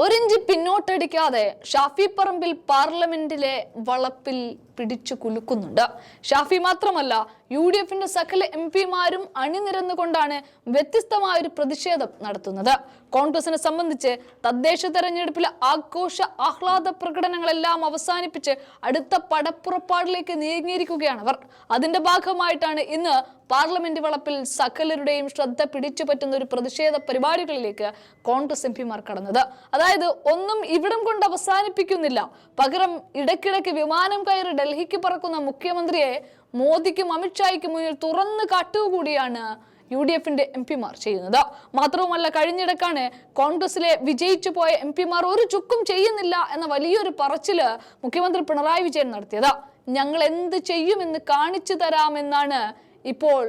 ഒരിഞ്ച് പിന്നോട്ടടിക്കാതെ ഷാഫി പറമ്പിൽ പാർലമെന്റിലെ വളപ്പിൽ പിടിച്ചു കുലുക്കുന്നുണ്ട്. ഷാഫി മാത്രമല്ല യു ഡി എഫിന്റെ സകല എം പിമാരും അണിനിരന്നുകൊണ്ടാണ് വ്യത്യസ്തമായ ഒരു പ്രതിഷേധം നടത്തുന്നത്. കോൺഗ്രസിനെ സംബന്ധിച്ച് തദ്ദേശ തെരഞ്ഞെടുപ്പിലെ ആഘോഷ ആഹ്ലാദ പ്രകടനങ്ങളെല്ലാം അവസാനിപ്പിച്ച് അടുത്ത പടപ്പുറപ്പാടിലേക്ക് നീങ്ങിയിരിക്കുകയാണ് അവർ. അതിന്റെ ഭാഗമായിട്ടാണ് ഇന്ന് പാർലമെന്റ് വളപ്പിൽ സകലരുടെയും ശ്രദ്ധ പിടിച്ചു പറ്റുന്ന ഒരു പ്രതിഷേധ പരിപാടികളിലേക്ക് കോൺഗ്രസ് എം പിമാർ കടന്നത്. അതായത് ഒന്നും ഇവിടം കൊണ്ട് അവസാനിപ്പിക്കുന്നില്ല. പകരം ഇടയ്ക്കിടയ്ക്ക് വിമാനം കയറി ഡൽഹിക്ക് പറക്കുന്ന മുഖ്യമന്ത്രിയെ മോദിക്കും അമിത്ഷായ്ക്കും മുന്നിൽ തുറന്നു കാട്ടുകൂടിയാണ് യു ഡി എഫിന്റെ എം പിമാർ ചെയ്യുന്നത്. മാത്രവുമല്ല കഴിഞ്ഞിടക്കാണ് കോൺഗ്രസിലെ വിജയിച്ചു പോയ എം പിമാർ ഒരു ചുക്കും ചെയ്യുന്നില്ല എന്ന വലിയൊരു പറച്ചിൽ മുഖ്യമന്ത്രി പിണറായി വിജയൻ നടത്തിയത്. ഞങ്ങൾ എന്ത് ചെയ്യുമെന്ന് കാണിച്ചു തരാമെന്നാണ് ഇപ്പോൾ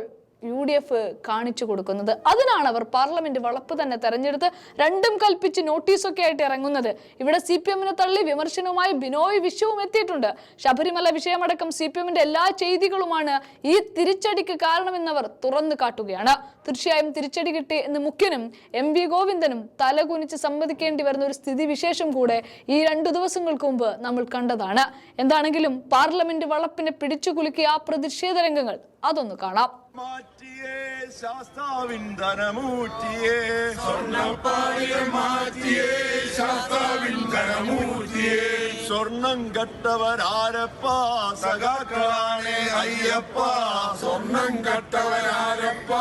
യു ഡി എഫ് കാണിച്ചു കൊടുക്കുന്നത്. അതിനാണ് അവർ പാർലമെന്റ് വളപ്പ് തന്നെ തെരഞ്ഞെടുത്ത് രണ്ടും കൽപ്പിച്ച് നോട്ടീസൊക്കെ ആയിട്ട് ഇറങ്ങുന്നത്. ഇവിടെ സി പി എമ്മിനെ തള്ളി വിമർശനവുമായി ബിനോയ് വിശ്വവും എത്തിയിട്ടുണ്ട്. ശബരിമല വിഷയമടക്കം സി പി എമ്മിന്റെ എല്ലാ ചെയ്തികളുമാണ് ഈ തിരിച്ചടിക്ക് കാരണമെന്നവർ തുറന്നു കാട്ടുകയാണ്. തീർച്ചയായും തിരിച്ചടി കിട്ടി എന്ന് മുഖ്യനും എം വി ഗോവിന്ദനും തലകുനിച്ച് സമ്മതിക്കേണ്ടി വരുന്ന ഒരു സ്ഥിതിവിശേഷം കൂടെ ഈ രണ്ടു ദിവസങ്ങൾക്ക് മുമ്പ് നമ്മൾ കണ്ടതാണ്. എന്താണെങ്കിലും പാർലമെന്റ് വളപ്പിനെ പിടിച്ചു കുലുക്കിയ ആ പ്രതിഷേധ രംഗങ്ങൾ അതൊന്ന് കാണാം. മാറ്റിയേ ശാസ്താവിൻ ധനമൂറ്റിയേ സ്വർണപ്പാളിയെ മാറ്റിയേ ശാസ്താവിൻ സ്വർണം കട്ടവരാരപ്പാ സഖാക്കളാണേ അയ്യപ്പ. സ്വർണം കട്ടവരാരപ്പ.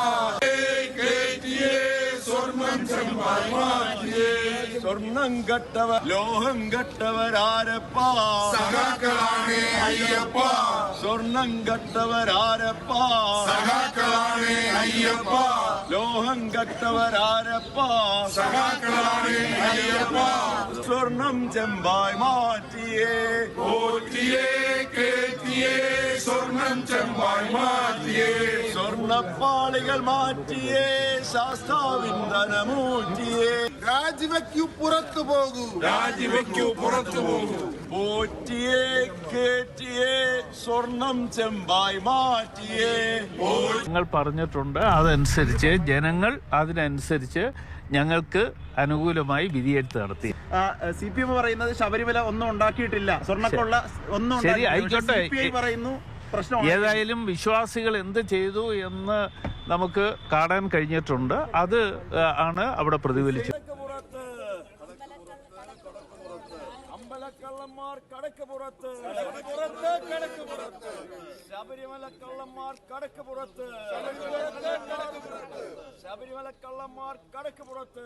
കേറ്റിയേ. സ്വർണം ചെമ്പായി മാറ്റിയേ സ്വർണം കട്ടവ ലോഹം കട്ടവരാരപ്പാ സഖാക്കളാണേ അയ്യപ്പ സ്വർണം കട്ടവരാരപ്പാ സഖാക്കളാണേ അയ്യപ്പ ലോഹം കട്ടവരാരപ്പാ സഖാക്കളാണേ അയ്യപ്പ സ്വർണം ചെമ്പായി മാറ്റിയേ പോറ്റിയേ കേറ്റിയേ സ്വർണം ചെമ്പായി മാറ്റിയേ സ്വർണപ്പാളികൾ മാറ്റിയേ ശാസ്താവിൻ ധനമൂറ്റിയേ രാജിവെക്കൂ പുറത്തു പോകൂ. രാജിവയ്ക്കു പുറത്തു പോകൂ. പോറ്റിയേ കേറ്റിയേ സ്വർണം ചെമ്പായി മാറ്റിയേ. ഞങ്ങൾ പറഞ്ഞിട്ടുണ്ട് അതനുസരിച്ച് ജനങ്ങൾ അതിനനുസരിച്ച് ഞങ്ങൾക്ക് അനുകൂലമായി വിധിയെടുത്ത് നടത്തി. സി പി എം പറയുന്നത് ശബരിമല ഒന്നും ഉണ്ടാക്കിയിട്ടില്ല. സ്വർണക്കൊള്ള ഒന്നും ശരി. ആയിക്കോട്ടെ. പറയുന്നു ഏതായാലും വിശ്വാസികൾ എന്ത് ചെയ്തു എന്ന് നമുക്ക് കാണാൻ കഴിഞ്ഞിട്ടുണ്ട്. അത് ആണ് അവിടെ പ്രതിഫലിച്ചത്. കള്ളന്മാർ കടക്ക് പുറത്ത് പുറത്ത് കടക്ക് പുറത്ത് ശബരിമല കള്ളന്മാർ കടക്ക് പുറത്ത് ശബരിമല കള്ളന്മാർ കടക്ക് പുറത്ത്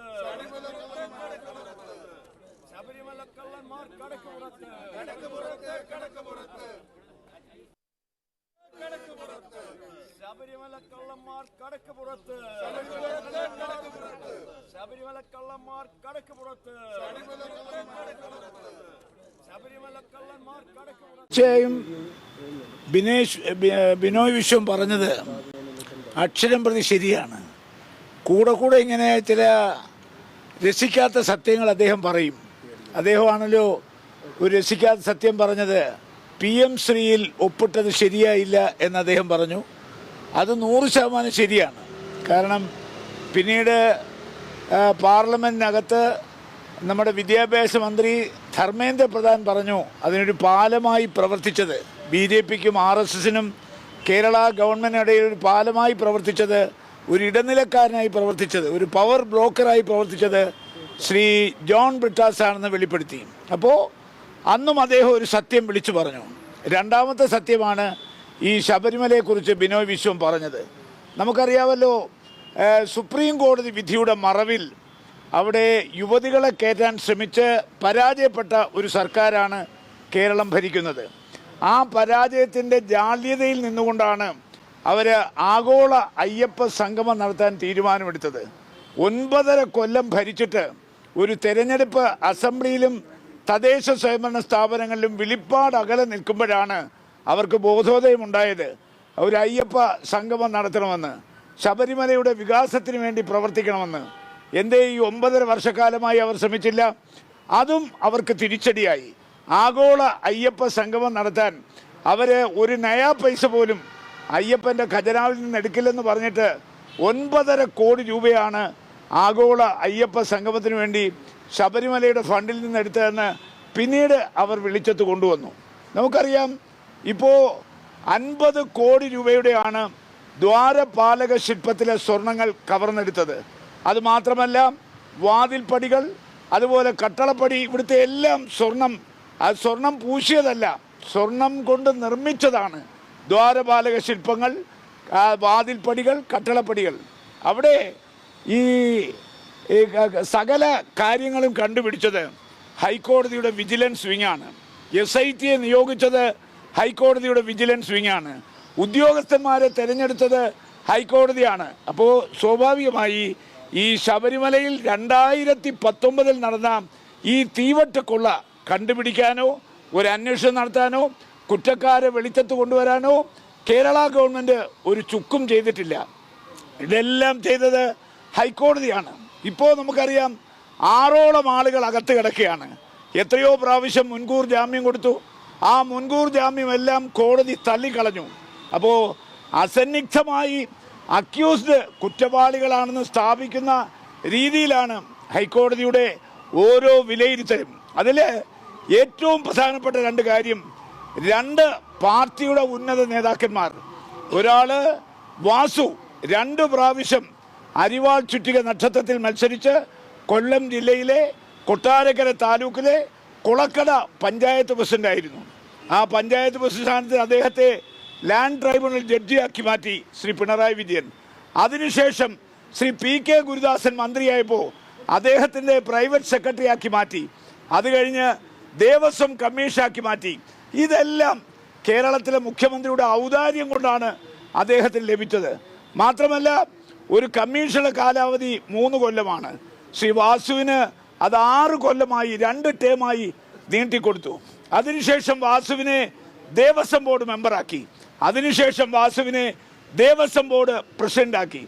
ശബരിമല കള്ളന്മാർ കടക്ക് പുറത്ത് കടക്ക് പുറത്ത് കടക്ക് പുറത്ത് ശബരിമല കള്ളന്മാർ കടക്ക് പുറത്ത് ശബരിമല കള്ളന്മാർ കടക്ക് പുറത്ത് ശബരിമല കള്ളന്മാർ കടക്ക് തീർച്ചയായും ബിനേഷ് ബിനോയ് വിശ്വം പറഞ്ഞത് അക്ഷരം പ്രതി ശരിയാണ്. കൂടെ കൂടെ ഇങ്ങനെ ചില രസിക്കാത്ത സത്യങ്ങൾ അദ്ദേഹം പറയും. അദ്ദേഹമാണല്ലോ ഒരു രസിക്കാത്ത സത്യം പറഞ്ഞത്. പി എം ശ്രീയിൽ ഒപ്പിട്ടത് ശരിയായില്ല എന്ന് അദ്ദേഹം പറഞ്ഞു. അത് നൂറ് ശതമാനം ശരിയാണ്. കാരണം പിന്നീട് പാർലമെന്റിനകത്ത് നമ്മുടെ വിദ്യാഭ്യാസ മന്ത്രി ധർമ്മേന്ദ്ര പ്രധാൻ പറഞ്ഞു അതിനൊരു പാലമായി പ്രവർത്തിച്ചത്. ബി ജെ പിക്കും ആർ എസ് എസിനും കേരള ഗവൺമെന്റിനിടയിൽ ഒരു പാലമായി പ്രവർത്തിച്ചത് ഒരു ഇടനിലക്കാരനായി പ്രവർത്തിച്ചത് ഒരു പവർ ബ്രോക്കറായി പ്രവർത്തിച്ചത് ശ്രീ ജോൺ ബ്രിട്ടാസ് ആണെന്ന് വെളിപ്പെടുത്തി. അപ്പോൾ അന്നും അദ്ദേഹം ഒരു സത്യം വിളിച്ചു പറഞ്ഞു. രണ്ടാമത്തെ സത്യമാണ് ഈ ശബരിമലയെക്കുറിച്ച് ബിനോയ് വിശ്വം പറഞ്ഞത്. നമുക്കറിയാമല്ലോ സുപ്രീം കോടതി വിധിയുടെ മറവിൽ അവിടെ യുവതികളെ കയറ്റാൻ ശ്രമിച്ച് പരാജയപ്പെട്ട ഒരു സർക്കാരാണ് കേരളം ഭരിക്കുന്നത്. ആ പരാജയത്തിന്റെ ജാള്യതയിൽ നിന്നുകൊണ്ടാണ് അവർ ആഗോള അയ്യപ്പ സംഗമം നടത്താൻ തീരുമാനമെടുത്തത്. ഒൻപതര കൊല്ലം ഭരിച്ചിട്ട് ഒരു തെരഞ്ഞെടുപ്പ് അസംബ്ലിയിലും തദ്ദേശ സ്വയംഭരണ സ്ഥാപനങ്ങളിലും വിളിപ്പാട് അകലെ നിൽക്കുമ്പോഴാണ് അവർക്ക് ബോധോദയം ഉണ്ടായത്. ഒരു അയ്യപ്പ സംഗമം നടത്തണമെന്ന് ശബരിമലയുടെ വികാസത്തിന് വേണ്ടി പ്രവർത്തിക്കണമെന്ന്. എന്തേ ഈ ഒമ്പതര വർഷക്കാലമായി അവർ ശ്രമിച്ചില്ല? അതും അവർക്ക് തിരിച്ചടിയായി. ആഗോള അയ്യപ്പ സംഗമം നടത്താൻ അവർ ഒരു നയാ പൈസ പോലും അയ്യപ്പന്റെ ഖജനാവിൽ നിന്ന് എടുക്കില്ലെന്ന് പറഞ്ഞിട്ട് ഒൻപതര കോടി രൂപയാണ് ആഗോള അയ്യപ്പ സംഗമത്തിന് വേണ്ടി ശബരിമലയുടെ ഫണ്ടിൽ നിന്ന് എടുത്തതെന്ന് പിന്നീട് അവർ വിളിച്ചെത്ത് കൊണ്ടുവന്നു. നമുക്കറിയാം ഇപ്പോൾ അൻപത് കോടി രൂപയുടെയാണ് ദ്വാരപാലക ശില്പത്തിലെ സ്വർണങ്ങൾ കവർന്നെടുത്തത്. അതുമാത്രമല്ല വാതിൽപ്പടികൾ അതുപോലെ കട്ടളപ്പടി ഇവിടുത്തെ എല്ലാം സ്വർണം ആ സ്വർണം പൂശിയതല്ല സ്വർണം കൊണ്ട് നിർമ്മിച്ചതാണ് ദ്വാരപാലക ശില്പങ്ങൾ വാതിൽപ്പടികൾ കട്ടളപ്പടികൾ. അവിടെ ഈ സകല കാര്യങ്ങളും കണ്ടുപിടിച്ചത് ഹൈക്കോടതിയുടെ വിജിലൻസ് വിങ്ങാണ്. എസ് ഐ ടിയെ നിയോഗിച്ചത് ഹൈക്കോടതിയുടെ വിജിലൻസ് വിങ്ങാണ്. ഉദ്യോഗസ്ഥന്മാരെ തിരഞ്ഞെടുത്തത് ഹൈക്കോടതിയാണ്. അപ്പോൾ സ്വാഭാവികമായി ഈ ശബരിമലയിൽ രണ്ടായിരത്തി പത്തൊമ്പതിൽ നടന്ന ഈ തീവട്ടക്കൊള്ള കണ്ടുപിടിക്കാനോ ഒരു അന്വേഷണം നടത്താനോ കുറ്റക്കാരെ വെളിച്ചത്ത് കൊണ്ടുവരാനോ കേരള ഗവൺമെന്റ് ഒരു ചുക്കും ചെയ്തിട്ടില്ല. ഇതെല്ലാം ചെയ്തത് ഹൈക്കോടതിയാണ്. ഇപ്പോൾ നമുക്കറിയാം ആറോളം ആളുകൾ അകത്ത് കിടക്കുകയാണ്. എത്രയോ പ്രാവശ്യം മുൻകൂർ ജാമ്യം കൊടുത്തു. ആ മുൻകൂർ ജാമ്യം എല്ലാം കോടതി തള്ളിക്കളഞ്ഞു. അപ്പോൾ അസന്നിഗ്ധമായി അക്യൂസ്ഡ് കുറ്റവാളികളാണെന്ന് സ്ഥാപിക്കുന്ന രീതിയിലാണ് ഹൈക്കോടതിയുടെ ഓരോ വിലയിരുത്തലും. അതിൽ ഏറ്റവും പ്രധാനപ്പെട്ട രണ്ട് കാര്യം രണ്ട് പാർട്ടിയുടെ ഉന്നത നേതാക്കന്മാർ. ഒരാൾ വാസു രണ്ട് പ്രാവശ്യം അരിവാൾ ചുറ്റിക നക്ഷത്രത്തിൽ മത്സരിച്ച് കൊല്ലം ജില്ലയിലെ കൊട്ടാരക്കര താലൂക്കിലെ കുളക്കട പഞ്ചായത്ത് പ്രസിഡന്റായിരുന്നു ആ പഞ്ചായത്ത് പ്രസിഡന്റ് അദ്ദേഹത്തെ ലാൻഡ് ട്രൈബ്യൂണൽ ജഡ്ജിയാക്കി മാറ്റി ശ്രീ പിണറായി വിജയൻ. അതിനുശേഷം ശ്രീ പി കെ ഗുരുദാസൻ മന്ത്രിയായപ്പോൾ അദ്ദേഹത്തിന്റെ പ്രൈവറ്റ് സെക്രട്ടറി ആക്കി മാറ്റി. അത് കഴിഞ്ഞ് ദേവസ്വം കമ്മീഷനാക്കി മാറ്റി. ഇതെല്ലാം കേരളത്തിലെ മുഖ്യമന്ത്രിയുടെ ഔദാര്യം കൊണ്ടാണ് അദ്ദേഹത്തിന് ലഭിച്ചത്. മാത്രമല്ല ഒരു കമ്മീഷണ കാലാവധി മൂന്ന് കൊല്ലമാണ്. ശ്രീ വാസുവിന് അത് ആറ് കൊല്ലമായി രണ്ട് ടേമായി നീട്ടിക്കൊടുത്തു. അതിനുശേഷം വാസുവിനെ ദേവസ്വം ബോർഡ് മെമ്പറാക്കി. അതിനുശേഷം വാസുവിനെ ദേവസ്വം ബോർഡ് പ്രസിഡന്റാക്കി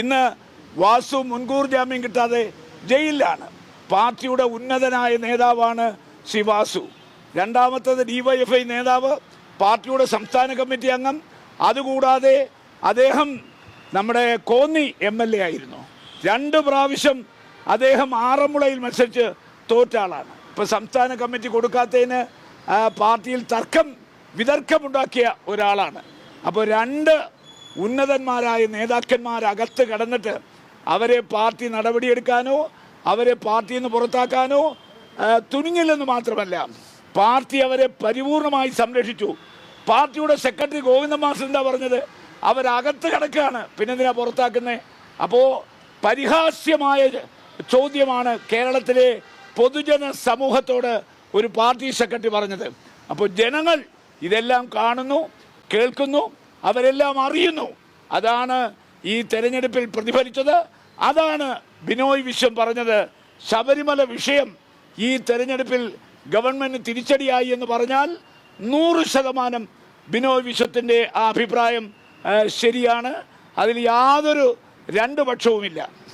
ഇന്ന് വാസു മുൻകൂർ ജാമ്യം കിട്ടാതെ ജയിലിലാണ്. പാർട്ടിയുടെ ഉന്നതനായ നേതാവാണ് ശ്രീ വാസു. രണ്ടാമത്തത് ഡിവൈഎഫ്ഐ നേതാവ് പാർട്ടിയുടെ സംസ്ഥാന കമ്മിറ്റി അംഗം. അതുകൂടാതെ അദ്ദേഹം നമ്മുടെ കോന്നി എം എൽ എ ആയിരുന്നു. രണ്ട് പ്രാവശ്യം അദ്ദേഹം ആറന്മുളയിൽ മത്സരിച്ച് തോറ്റ ആളാണ് ഇപ്പം സംസ്ഥാന കമ്മിറ്റി കൊടുക്കാത്തതിന് പാർട്ടിയിൽ തർക്കം വിതർക്കമുണ്ടാക്കിയ ഒരാളാണ്. അപ്പോൾ രണ്ട് ഉന്നതന്മാരായ നേതാക്കന്മാരകത്ത് കടന്നിട്ട് അവരെ പാർട്ടി നടപടിയെടുക്കാനോ അവരെ പാർട്ടിയിൽ നിന്ന് പുറത്താക്കാനോ തുനിഞ്ഞില്ലെന്ന് മാത്രമല്ല പാർട്ടി അവരെ പരിപൂർണമായി സംരക്ഷിച്ചു. പാർട്ടിയുടെ സെക്രട്ടറി ഗോവിന്ദമാസ് എന്താ പറഞ്ഞത്? അവരകത്ത് കിടക്കുകയാണ്. പിന്നെന്തിനാ പുറത്താക്കുന്നത് അപ്പോൾ പരിഹാസ്യമായ ചോദ്യമാണ് കേരളത്തിലെ പൊതുജന സമൂഹത്തോട് ഒരു പാർട്ടി സെക്രട്ടറി പറഞ്ഞത്. അപ്പോൾ ജനങ്ങൾ ഇതെല്ലാം കാണുന്നു കേൾക്കുന്നു അവരെല്ലാം അറിയുന്നു. അതാണ് ഈ തെരഞ്ഞെടുപ്പിൽ പ്രതിഫലിച്ചത്. അതാണ് ബിനോയ് വിശ്വം പറഞ്ഞത്. ശബരിമല വിഷയം ഈ തെരഞ്ഞെടുപ്പിൽ ഗവൺമെന്റ് തിരിച്ചടിയായി എന്ന് പറഞ്ഞാൽ നൂറ് ശതമാനം ബിനോയ് വിശ്വത്തിന്റെ ആ അഭിപ്രായം ശരിയാണ്. അതിൽ യാതൊരു രണ്ട് പക്ഷവുമില്ല.